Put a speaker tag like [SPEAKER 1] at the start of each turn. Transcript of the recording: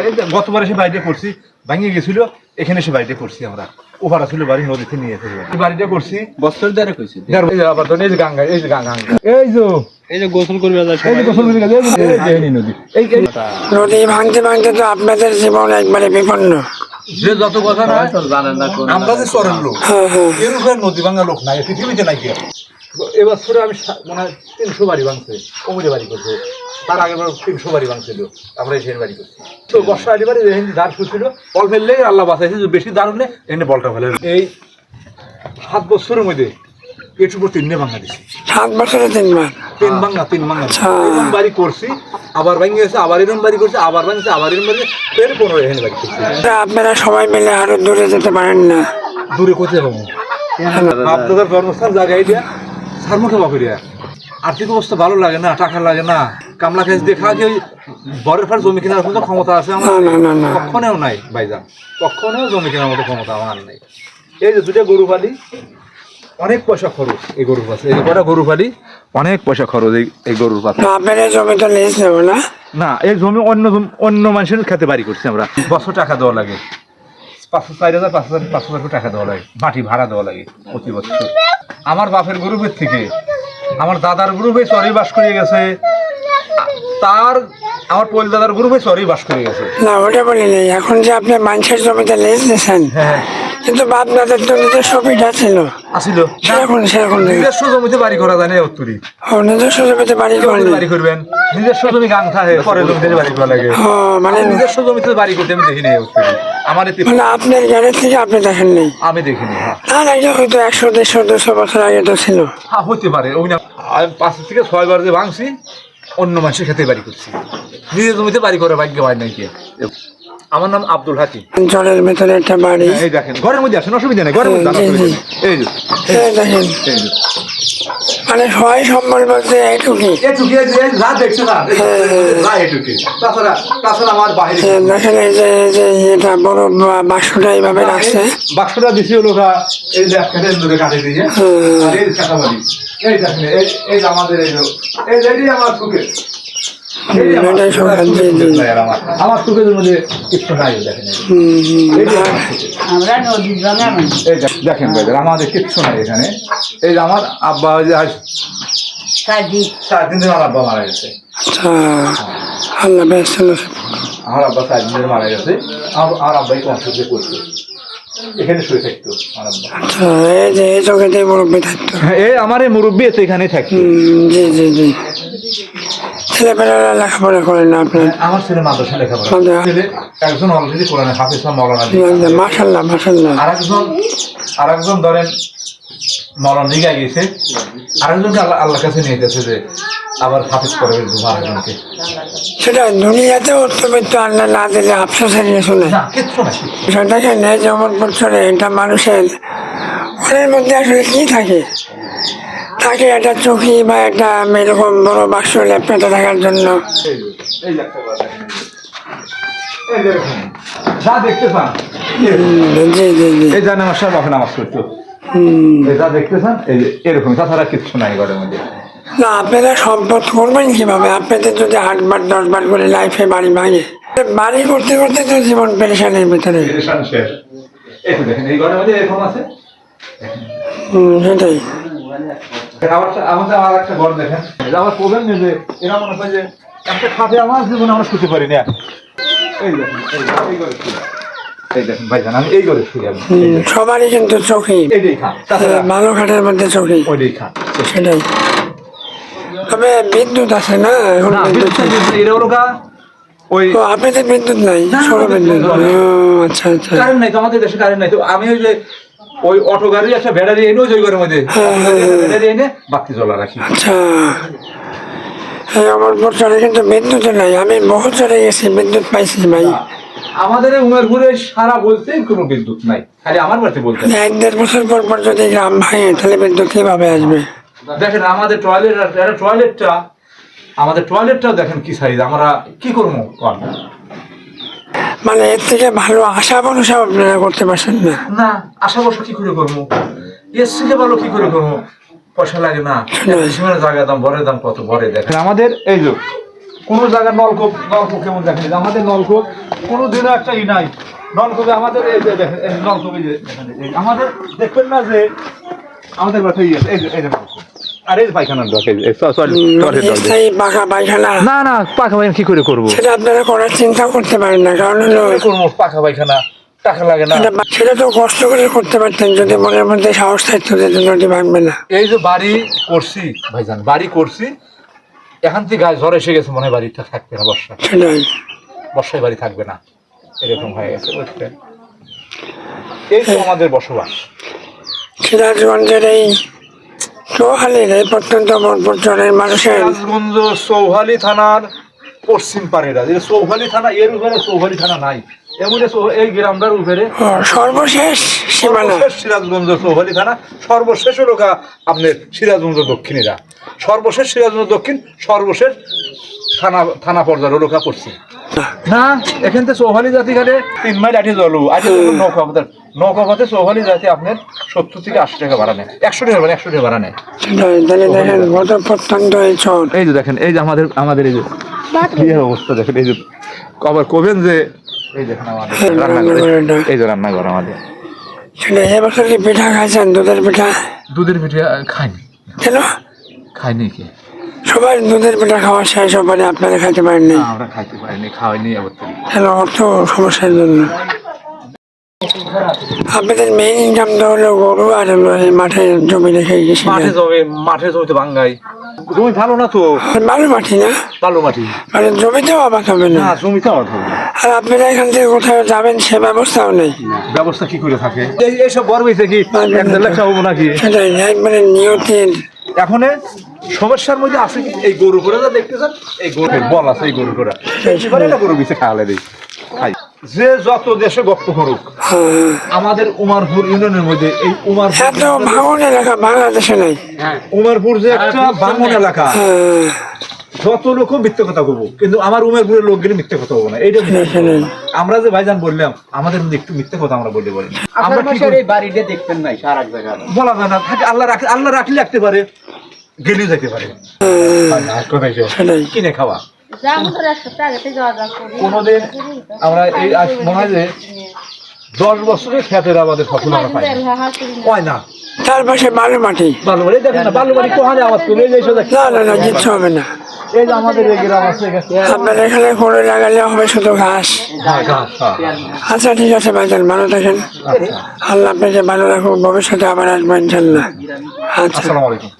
[SPEAKER 1] এই যে গতবার এসে বাড়িতে করছি ভাঙিয়ে গেছিল এখানে এসে বাড়িতে করছি আমরা ওপারা ছিল বাড়ি নদীতে নিয়ে এসে এই বাড়িটা করছি
[SPEAKER 2] বছর ধরে কইছি
[SPEAKER 1] এই যে আবার ধরুন এই যে গঙ্গা এই যে গঙ্গা এই যে
[SPEAKER 2] এই যে গোসল করবে
[SPEAKER 1] এই যে গোসল নদী, এই যে- এই যে এই নদী এই এই
[SPEAKER 3] নদী ভাঙতে ভাঙতে তো আপনাদের জীবন একবারে বিপন্ন
[SPEAKER 1] যে যত কথা না
[SPEAKER 2] জানেন না কোন
[SPEAKER 1] আমরা যে চরের লোক
[SPEAKER 3] হ্যাঁ হ্যাঁ
[SPEAKER 1] এর উপরে নদী ভাঙা লোক নাই পৃথিবীতে নাই কি এবার ধরে আমি মানে তিনশো বাড়ি ভাঙছে কমিটি বাড়ি করছে। তার আগের বার তিনশো বাড়ি ভাঙছিল আমরা এসে বাড়ি করছি। তো বর্ষা আলি বাড়ি এখানে দাঁড় শুছিল বল ফেললে আল্লাহ বাঁচাইছে যে বেশি দাঁড় হলে এখানে বলটা ফেলে এই সাত বছরের মধ্যে এর উপর তিনটে ভাঙা দিছি।
[SPEAKER 3] সাত বছরে তিনবার?
[SPEAKER 1] তিন ভাঙা তিন ভাঙা
[SPEAKER 3] আচ্ছা।
[SPEAKER 1] এরকম বাড়ি করছি আবার ভাঙিয়ে গেছে আবার এরকম বাড়ি করছে আবার ভাঙছে আবার এরকম বাড়ি ফের পনেরো এখানে বাড়ি করছি।
[SPEAKER 3] আপনারা সবাই মিলে আরও দূরে যেতে পারেন না?
[SPEAKER 1] দূরে কোথায় যাব আপনাদের জন্মস্থান জায়গায় দিয়া সারমুখে বাকুরিয়া আর্থিক অবস্থা ভালো লাগে না টাকা লাগে না। কামলা কাজ দেখা ওই বরের ফার জমি কেনার মতো ক্ষমতা আছে আমার।
[SPEAKER 3] না, না, না, না।
[SPEAKER 1] কখনো নাই ভাইজান কখনো জমি কেনার মতো ক্ষমতা আমার নেই। এই যে দুটো গরু পালি অনেক পয়সা খরচ এই গরুর পাশে। এই কটা গরু পালি অনেক পয়সা খরচ এই এই গরুর পাশে।
[SPEAKER 3] আপনারা জমি তো লিজ নেব না?
[SPEAKER 1] না এই জমি অন্য অন্য মানুষের খেতে বাড়ি করছি আমরা। বছর টাকা দেওয়া লাগে। পাঁচশো চার হাজার পাঁচ হাজার পাঁচশো টাকা টাকা দেওয়া লাগে মাটি ভাড়া দেওয়া লাগে প্রতি বছর। আমার বাপের গ্রুপের থেকে আমার দাদার গ্রুপে চরি বাস করে গেছে তার আমার পৈল দাদার গ্রুপে চরি বাস করে গেছে।
[SPEAKER 3] না ওটা বলি নেই। এখন যে আপনি মানুষের জমিতে লিজ নিয়েছেন
[SPEAKER 1] হ্যাঁ।
[SPEAKER 3] কিন্তু আপনাদের তো নিজস্ব পিঠা ছিল।
[SPEAKER 1] আসিল।
[SPEAKER 3] সেরকম সেরকম
[SPEAKER 1] নিজস্ব জমিতে বাড়ি করা যায় উত্তরি
[SPEAKER 3] ও নিজস্ব জমিতে বাড়ি করলেন
[SPEAKER 1] বাড়ি করবেন। নিজস্ব জমি গাং থাকে পরে জমিতে বাড়ি করা লাগে।
[SPEAKER 3] মানে
[SPEAKER 1] নিজস্ব জমিতে বাড়ি করতে আমি দেখিনি উত্তরি আমার এতে
[SPEAKER 3] মানে আপনার থেকে আপনি দেখেন নেই?
[SPEAKER 1] আমি দেখিনি হ্যাঁ।
[SPEAKER 3] আগে হয়তো একশো দেড়শো দুশো বছর আগে তো ছিল।
[SPEAKER 1] হ্যাঁ হতে পারে। ওই না পাঁচ থেকে ছয় বার যে ভাঙছি অন্য মানুষের খেতে বাড়ি করছি। নিজের জমিতে বাড়ি করে ভাগ্য হয় নাকি আমার নাম আব্দুল হাকিম।
[SPEAKER 3] জলের ভেতরে একটা বাড়ি।
[SPEAKER 1] এই দেখেন ঘরের মধ্যে আসেন অসুবিধা নেই ঘরের মধ্যে। এই
[SPEAKER 3] দেখেন। মানে সবাই সম্মান বলতে
[SPEAKER 1] এটুকি এটুকি যে যা দেখছে না না এটুকি তাছাড়া তাছাড়া আমার বাইরে
[SPEAKER 3] এ, দেখেন এই যে যে এটা বড় বাক্সটা এইভাবে রাখছে।
[SPEAKER 1] বাক্সটা দিছি হলো এই যে একসাথে দূরে কাটে দিয়ে। আর এই দেখেন এই আমাদের এই যে এই যে আমার আমার মধ্যে কিছু নাই দেখেন। দেখেন ভাইদের আমাদের কিচ্ছু নাই এখানে। এই যে আমার আব্বা ওই যে আজ
[SPEAKER 4] সাজি
[SPEAKER 1] চার দিন ধরে আমার আব্বা মারা গেছে।
[SPEAKER 3] আচ্ছা আল্লাহ
[SPEAKER 1] আমার আব্বা চার দিন ধরে মারা গেছে। আমার আব্বাই করছে এখানে শুয়ে থাকতো আমার
[SPEAKER 3] আচ্ছা এই যে এই চোখেতেই মুরব্বী থাকতো।
[SPEAKER 1] এই আমার এই মুরব্বী এতে এখানে থাকতো।
[SPEAKER 3] হুম, জি জি জি। লেখাপড়া না আপনার
[SPEAKER 1] আমার ছেলে মাদ্রাসা লেখাপড়া
[SPEAKER 3] মাদ্রাসা।
[SPEAKER 1] ছেলে একজন অলরেডি কোরআনে হাফিজ বা মৌলানা দিকে।
[SPEAKER 3] মাসাল্লাহ মাসাল্লাহ
[SPEAKER 1] আর একজন আর একজন ধরেন মৌলানা দিঘা গেছে। আর একজনকে আল্লাহ আল্লাহ কাছে নিয়ে গেছে যে আবার হাফিজ করে ফেলব আরেকজনকে।
[SPEAKER 3] সেটা দুনিয়াতে উত্তমিত আল্লাহ না দিলে আফসোস হারিয়ে শুনে?
[SPEAKER 1] না কিচ্ছু না
[SPEAKER 3] বিষয় দেখেন এই যে অমর বছরে এটা মানুষের মনের মধ্যে আসলে কি থাকে? থাকে একটা চোখি বা একটা এরকম বড় বাক্স লেপটাতে থাকার জন্য।
[SPEAKER 1] এই যে, এই যে একটা কথা দেখেন। এই যে দেখুন, যা দেখতে পান
[SPEAKER 3] জি জি জি।
[SPEAKER 1] এই জানে আমার সব বাপে নামাজ করতো
[SPEAKER 3] হুম।
[SPEAKER 1] এই যা এই এরকম তাছাড়া কিচ্ছু নাই ঘরের মধ্যে।
[SPEAKER 3] না আপনারা সম্পদ করবেন কীভাবে? আপনাদের যদি আটবার দশবার করে লাইফে বাড়ি ভাঙে বাড়ি করতে করতে তো জীবন পেরেশানের ভিতরে।
[SPEAKER 1] এই দেখেন এই ঘরের মধ্যে এরকম আছে?
[SPEAKER 3] হুম, সেটাই।
[SPEAKER 1] আমাদের আর একটা ঘর দেখেন। এই আমার প্রবলেম নেই যে এরা মনে হয় যে একটা খাতে আমার জীবনে আমরা শুতে পারি না। এই দেখেন এই ঘরে এই দেখেন ভাইজান আমি এই ঘরে শুয়ে আমি
[SPEAKER 3] সবারই কিন্তু চোখি।
[SPEAKER 1] এইটাই খান
[SPEAKER 3] ভালো ঘাটের মধ্যে
[SPEAKER 1] ওইটাই খান
[SPEAKER 3] সেটাই। তবে বিদ্যুৎ আছে না? এখন বিদ্যুৎ
[SPEAKER 1] ওই
[SPEAKER 3] আপনাদের বিদ্যুৎ নাই? সৌর
[SPEAKER 1] বিদ্যুৎ
[SPEAKER 3] আচ্ছা আচ্ছা।
[SPEAKER 1] কারেন্ট নাই তো আমাদের দেশে কারেন্ট নাই তো। আমি ওই যে ওই অটো গাড়ি একটা ব্যাটারি এনে ওই ঘরের মধ্যে
[SPEAKER 3] হ্যাঁ, হ্যাঁ, হ্যাঁ।
[SPEAKER 1] ব্যাটারি এনে বাতি জ্বলা রাখি
[SPEAKER 3] আচ্ছা আমার চলে কিন্তু বিদ্যুৎ নাই আমি বহু চলে গেছি বিদ্যুৎ পাইছি ভাই
[SPEAKER 1] আমাদের উমেরপুরে সারা বলতে কোনো বিদ্যুৎ নাই খালি আমার বাড়িতে বলতে।
[SPEAKER 3] এক দেড় বছর পর পর যদি গ্রাম ভাঙে তাহলে বিদ্যুৎ কীভাবে আসবে
[SPEAKER 1] দেখেন আমাদের টয়লেট টয়লেটটা আমাদের টয়লেটটাও দেখেন কি সাইজ আমরা কি করব?
[SPEAKER 3] মানে এর থেকে ভালো আশা ভরসা আপনারা করতে পারছেন না?
[SPEAKER 1] না আশা বসে কি করে করব? এর থেকে ভালো কি করে করব? পয়সা লাগে না। জায়গা দাম বরের দাম কত? বরে দেখেন আমাদের এই যে কোনো জায়গায় নলকূপ নলকূপ কেমন দেখেন? এই যে আমাদের নলকূপ কোনো দিনও একটা ই নাই। নলকূপে আমাদের এই যে দেখেন এই নলকূপে যে আমাদের দেখবেন না যে আমাদের কথা ইয়ে এই যে এই যে নলকূপ। আর পায়খানার দরকার সরি
[SPEAKER 3] স্থায়ী পাকা পায়খানা।
[SPEAKER 1] না না পাকা পায়খানা কি করে করব?
[SPEAKER 3] সেটা আপনারা করার চিন্তা করতে পারেন না কারণ হলো
[SPEAKER 1] করব? পাকা পায়খানা টাকা লাগে না।
[SPEAKER 3] সেটা তো কষ্ট করে করতে পারতেন যদি মনের মধ্যে সাহস থাকতো যে নদী ভাঙবে না।
[SPEAKER 1] এই যে বাড়ি করছি ভাইজান বাড়ি করছি এখান থেকে গায়ে ঝড় এসে গেছে মনে হয় বাড়িটা থাকবে না বর্ষা।
[SPEAKER 3] সেটাই।
[SPEAKER 1] বর্ষায় বাড়ি থাকবে না এরকম হয়ে গেছে বুঝছেন এই তো আমাদের বসবাস।
[SPEAKER 3] সিরাজগঞ্জের এই চৌহালির এই প্রত্যন্ত বনপঞ্চলের মানুষের
[SPEAKER 1] রাজগঞ্জ চৌহালি থানার পশ্চিম পাড়েরা। চৌহালি থানা এর উপরে চৌহালি থানা নাই। এমনি এই গ্রামটার উপরে।
[SPEAKER 3] সর্বশেষ সীমানা।
[SPEAKER 1] সিরাজগঞ্জ চৌহালি থানা সর্বশেষ হলো আপনার সিরাজগঞ্জ দক্ষিণীরা। সর্বশেষ সিরাজগঞ্জ দক্ষিণ সর্বশেষ থানা থানা পর্যায়ে গা পশ্চিম না এখান থেকে চৌহালি জাতি গেলে তিন মাইল আটি জলু। আটি জলু নৌকা পথে নৌকা পথে চৌহালি জাতি আপনার সত্তর থেকে আশি টাকা ভাড়া নেয়। একশো টাকা ভাড়া একশো টাকা ভাড়া নেয়।
[SPEAKER 3] এই
[SPEAKER 1] যে দেখেন এই যে আমাদের আমাদের এই যে কি অবস্থা দেখেন এই যে আবার কবেন যে এই দেখেন আমাদের রান্নাঘর এই যে রান্নাঘর আমাদের।
[SPEAKER 3] এবছর কি পিঠা খাইছেন? দুধের পিঠা?
[SPEAKER 1] দুধের পিঠে খাইনি।
[SPEAKER 3] কেন?
[SPEAKER 1] খাইনি কি?
[SPEAKER 3] সবাই দুধের পিঠা খাওয়া শেষ হবারে আপনারা খাইতে পারেননি।
[SPEAKER 1] না, আমরা খাইতে পারিনি খাওয়াইনি আবার তো।
[SPEAKER 3] অর্থ সমস্যার জন্য। আপনাদের মেইন ইনকাম তো হলো গরু আর হলো মাঠে জমি রেখে গেছি
[SPEAKER 1] মাঠে জমি মাঠে জমিতে বাঙ্গাই জমি ভালো না তো?
[SPEAKER 3] ভালো মাটি না?
[SPEAKER 1] ভালো মাটি
[SPEAKER 3] মানে জমিতেও আবাদ হবে না?
[SPEAKER 1] না জমিতে আমার হবে
[SPEAKER 3] আর আপনারা এখান থেকে কোথাও যাবেন সে ব্যবস্থাও নেই।
[SPEAKER 1] ব্যবস্থা কি করে থাকে? এইসব বড় হয়েছে কি? এক দেড় লাখ হব নাকি?
[SPEAKER 3] সেটাই একবারে নিয়তির।
[SPEAKER 1] এখন? সমস্যার মধ্যে আছে কি? এই গরু করে যা দেখতেছেন এই গরু বল আছে এই গরু করে এবারে একটা গরু বিছে খাওয়ালে দিই। খাই। যে যত দেশে গপ্প করুক
[SPEAKER 3] হ্যাঁ।
[SPEAKER 1] আমাদের উমারপুর ইউনিয়নের মধ্যে এই উমারপুর
[SPEAKER 3] এত ভাঙন এলাকা বাংলাদেশে নাই।
[SPEAKER 1] উমারপুর যে একটা বাঙন এলাকা
[SPEAKER 3] হ্যাঁ,
[SPEAKER 1] যত লোক মিথ্যে কথা বলব কিন্তু আমার উমেরপুরের লোকগুলি মিথ্যে কথা বলব না এইটা। আমরা যে ভাইজান বললাম আমাদের মধ্যে একটু মিথ্যে কথা আমরা বলতে পারি আমরা কি?
[SPEAKER 2] এই বাড়িটা দেখতেন নাই সারা জায়গা
[SPEAKER 1] বলা যায় না আল্লাহ রাখ আল্লাহ রাখলে রাখতে পারে। গেলে যেতে পারে।
[SPEAKER 3] হ্যাঁ,
[SPEAKER 1] কিনে খাওয়া। কোনোদিন আমরা এই মনে হয় যে দশ বছরের খ্যাতের আমাদের ফসল আমরা পাই না। পাই না?
[SPEAKER 3] তার পাশে বালু মাটি।
[SPEAKER 1] বালু বাড়ি দেখেন না বালু কোহানে আওয়াজ করবে এই যে
[SPEAKER 3] না না না কিচ্ছু হবে না।
[SPEAKER 1] এই যে আমাদের এই গ্রাম আছে।
[SPEAKER 3] আপনার এখানে করে লাগালে হবে শুধু ঘাস।
[SPEAKER 1] হ্যাঁ, ঘাস, হ্যাঁ, হ্যাঁ।
[SPEAKER 3] আচ্ছা ঠিক আছে ভাইজান ভালো থাকেন।
[SPEAKER 1] আচ্ছা।
[SPEAKER 3] আল্লাহ আপনাকে ভালো রাখুন ভবিষ্যতে আবার আসবেন ইনশাল্লাহ। আচ্ছা।
[SPEAKER 1] আসসালামু আলাইকুম।